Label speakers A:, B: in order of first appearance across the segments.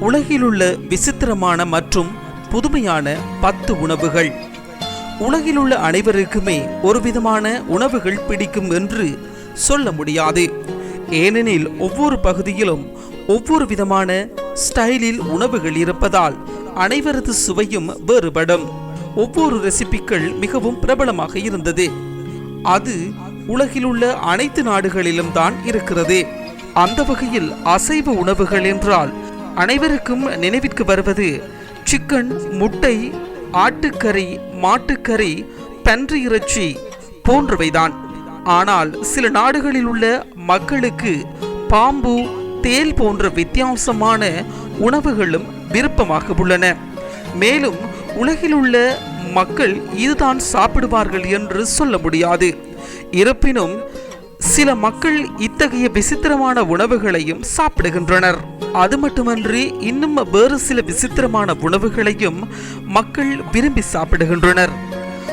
A: உலகிலுள்ள விசித்திரமான மற்றும் புதுமையான பத்து உணவுகள். உலகிலுள்ள அனைவருக்குமே ஒரு விதமான உணவுகள் பிடிக்கும் என்று சொல்ல முடியாது. ஏனெனில் ஒவ்வொரு பகுதியிலும் ஒவ்வொரு விதமான ஸ்டைலில் உணவுகள் இருப்பதால் அனைவரது சுவையும் வேறுபடும். ஒவ்வொரு ரெசிபிக்கள் மிகவும் பிரபலமாக இருந்தது. அது உலகிலுள்ள அனைத்து நாடுகளிலும் தான் இருக்கிறது. அந்த வகையில் அசைவ உணவுகள் என்றால் அனைவருக்கும் நினைவிற்கு வருவது சிக்கன் முட்டை ஆட்டுக்கறி மாட்டுக்கறி பன்றி இறைச்சி போன்றவைதான். ஆனால் சில நாடுகளில் உள்ள மக்களுக்கு பாம்பு தேல் போன்ற வித்தியாசமான உணவுகளும் விருப்பமாக உள்ளன. மேலும் உலகில் உள்ள மக்கள் இதுதான் சாப்பிடுவார்கள் என்று சொல்ல முடியாது. இருப்பினும் சில மக்கள் இத்தகைய விசித்திரமான உணவுகளையும் சாப்பிடுகின்றனர். அது மட்டுமன்றி இன்னும் வேறு சில விசித்திரமான உணவுகளையும் மக்கள் விரும்பி சாப்பிடுகின்றனர்.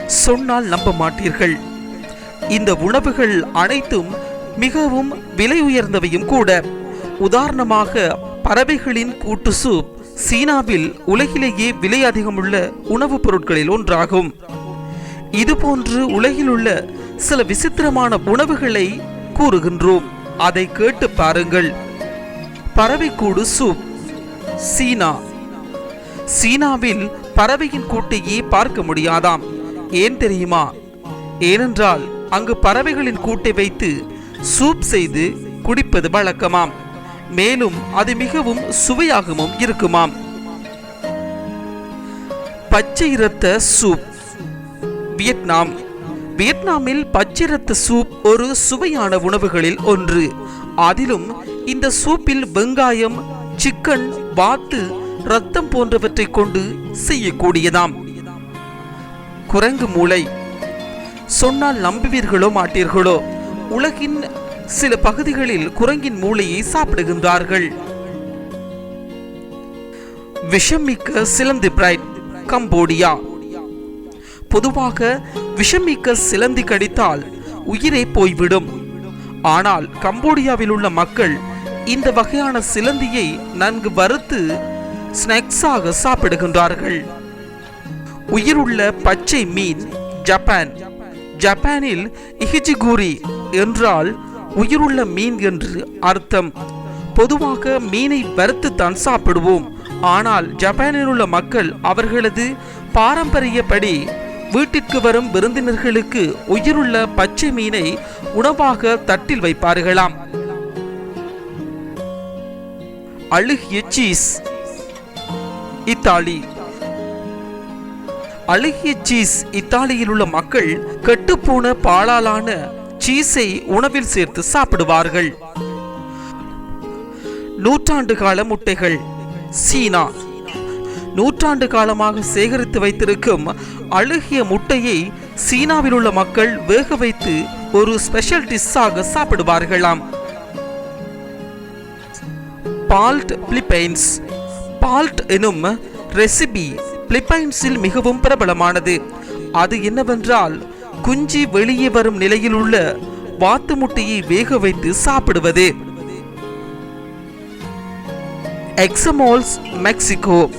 A: சொன்னால் நம்ப மாட்டீர்கள். இந்த உணவுகள் அனைத்தும் மிகவும் விலை உயர்ந்தவையும் கூட. உதாரணமாக பறவைகளின் கூட்டு சூப் சீனாவில் உலகிலேயே விலை அதிகமுள்ள உணவுப் பொருட்களில் ஒன்றாகும். இதுபோன்று உலகிலுள்ள சில விசித்திரமான உணவுகளை கூறுகின்றோம். அதை கேட்டு பாருங்கள். பறவைக்கூடு சூப். சீனா. சீனாவில் பறவையின் கூட்டையே பார்க்க முடியாதாம். ஏன் தெரியுமா? ஏனென்றால் அங்கு பறவைகளின் கூட்டை வைத்து சூப் செய்து குடிப்பது வழக்கமாம். மேலும் அது மிகவும் சுவையாகவும் இருக்குமாம். பச்சை இரத்த சூப். வியட்நாம். வியட்நாமில் பச்சை சூப் ஒரு சுவையான உணவுகளில் ஒன்று. அதிலும் இந்த சூப்பில் வெங்காயம் சிக்கன் வாத்து ரத்தம் போன்றவற்றை கொண்டு செய்யக்கூடியதாம். குரங்கு மூளை. சொன்னால் நம்புவீர்களோ மாட்டீர்களோ உலகின் சில பகுதிகளில் குரங்கின் மூளையை சாப்பிடுகின்றார்கள். விஷமிக்க சிலந்தி பிரைட் கம்போடியா. பொதுவாக விஷமிக்க சிலந்தி கடித்தால் உயிரே போய்விடும். ஆனால் கம்போடியாவில் உள்ள மக்கள் இந்த வகையான சிலந்தியை நன்கு வறுத்து ஸ்நாக்ஸாக சாப்பிடுகின்றார்கள். உயிருள்ள பச்சை மீன் ஜப்பான். ஜப்பானில் இஹிஜிகூரி என்றால் உயிருள்ள மீன் என்று அர்த்தம். பொதுவாக மீனை வறுத்து தான் சாப்பிடுவோம். ஆனால் ஜப்பானில் உள்ள மக்கள் அவர்களது பாரம்பரியப்படி வீட்டிற்கு வரும் விருந்தினர்களுக்கு உயிருள்ள பச்சை மீனை உணவாக தட்டில் வைப்பார்களாம். அழுகிய சீஸ். இத்தாலி. அழுகிய சீஸ் இத்தாலியில் உள்ள மக்கள் கெட்டுப்போன பாலாலான சீஸை உணவில் சேர்த்து சாப்பிடுவார்கள். நூற்றாண்டு கால முட்டைகள். சீனா. நூற்றாண்டு காலமாக சேகரித்து வைத்திருக்கும் அழுகிய முட்டையை சீனாவில் உள்ள மக்கள் வேக வைத்து ஒரு ஸ்பெஷல் டிஷ்ஷாக சாப்பிடுவார்களாம். பால்ட் பிலிப்பைன்ஸ் பால்ட் எனும் ரெசிபி பிலிப்பைன்ஸில் மிகவும் பிரபலமானது. அது என்னவென்றால் குஞ்சு வெளியே வரும் நிலையில் உள்ள வாத்து முட்டையை வேக வைத்து சாப்பிடுவது. எக்ஸமோல்ஸ் மெக்சிகோ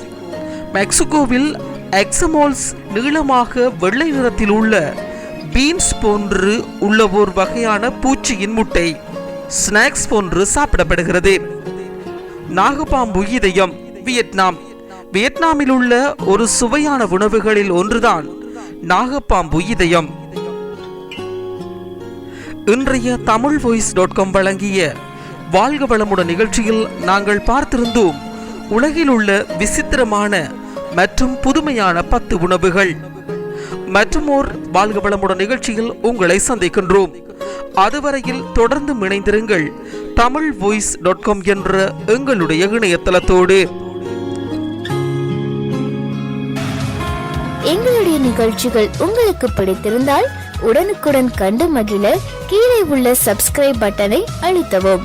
A: மெக்சிகோவில் எக்ஸமோல்ஸ் நீளமாக வெள்ளை நிறத்தில் உள்ள பீன்ஸ் போன்று உள்ள ஒரு வகையான பூச்சியின் முட்டை ஸ்நாக்ஸ் போன்று சாப்பிடப்படுகிறது. நாகபாம்பு இதயம் வியட்நாம். வியட்நாமில் உள்ள ஒரு சுவையான உணவுகளில் ஒன்றுதான் நாகப்பாம்பு இதயம். இன்றைய தமிழ் வாய்ஸ் டாட் காம் வழங்கிய வாழ்க வளமுடன் நிகழ்ச்சியில் நாங்கள் பார்த்திருந்தோம் உலகில் உள்ள விசித்திரமான மற்றும் புதுமையான பத்து உணவுகள். மற்றும் ஓர் வாழ்க வளமுடன் நிகழ்ச்சியில் உங்களை சந்திக்கின்றோம். அதுவரையில் தொடர்ந்து இணைந்திருங்கள். தமிழ் வாய்ஸ் டாட் காம் என்ற எங்களுடைய இணையதளத்தோடு.
B: எங்களுடைய நிகழ்ச்சிகள் உங்களுக்கு பிடித்திருந்தால் உடனுக்குடன் கண்டு மகிழ கீழே உள்ள சப்ஸ்கிரைப் பட்டனை அழுத்தவும்.